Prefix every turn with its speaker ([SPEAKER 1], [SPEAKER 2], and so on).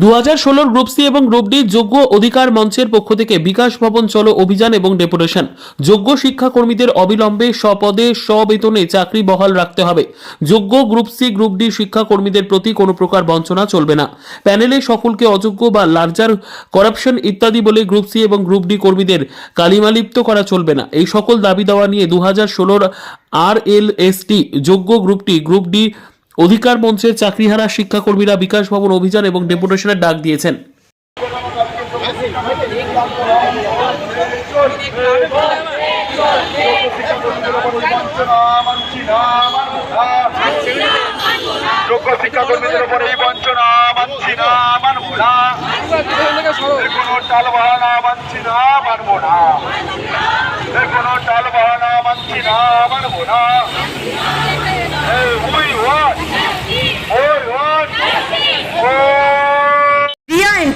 [SPEAKER 1] দু ষোলোর group C এবং গ্রুপ ডি যোগ্য অধিকার মঞ্চের পক্ষ থেকে বিকাশ ভবন চলো অভিযান এবং ডেপুটেশন। যোগ্য শিক্ষাকর্মীদের অবিলম্বে স্বপদে স্ববেতনে চাকরি বহাল রাখতে হবে। যোগ্য গ্রুপ সি, গ্রুপ ডি শিক্ষাকর্মীদের প্রতি কোনো প্রকার বঞ্চনা চলবে না। প্যানেলে সকলকে অযোগ্য বা লার্জার, করাপশন ইত্যাদি বলে গ্রুপ সি এবং গ্রুপ ডি কর্মীদের কালিমালিপ্ত করা চলবে না। এই সকল দাবি দেওয়া নিয়ে দু হাজার ষোলোর আর এল এস টি যোগ্য গ্রুপটি গ্রুপ ডি অধিকার মঞ্চের চাকরিহারা শিক্ষাকর্মীরা বিকাশ ভবন অভিযান এবং ডেপুটেশনের ডাক দিয়েছেন।
[SPEAKER 2] কোনো টাল মানছি না না।